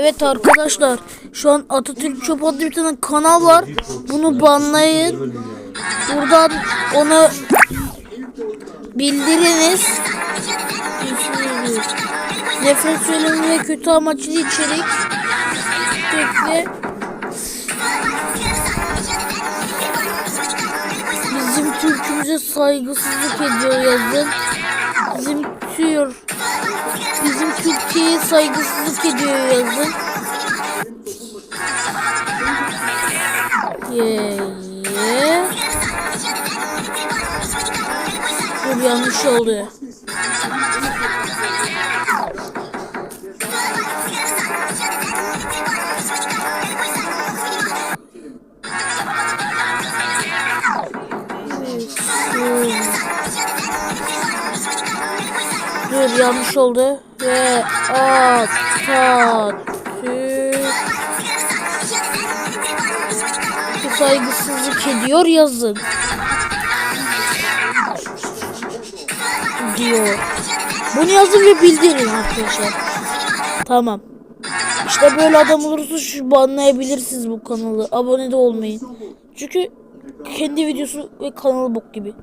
Evet arkadaşlar şu an Atatürk Çöp adlı bir tane kanal var. Bunu banlayın. Buradan onu bildiriniz. Nefret söylemi ve kötü amaçlı içerik. Sürekli bizim Türk'ümüze saygısızlık ediyor yazın. Bizim Türkiye'ye saygısızlık ediyor yazın. Ye ye. Yanlış oldu. Dur yanlış oldu. Ve Atatürk saygısızlık ediyor yazın. Diyor. Bunu yazın ve bildirin arkadaşlar. Tamam. İşte böyle adam olursa şu banlayabilirsiniz bu kanalı. Abone de olmayın. Çünkü kendi videosu ve kanalı bok gibi.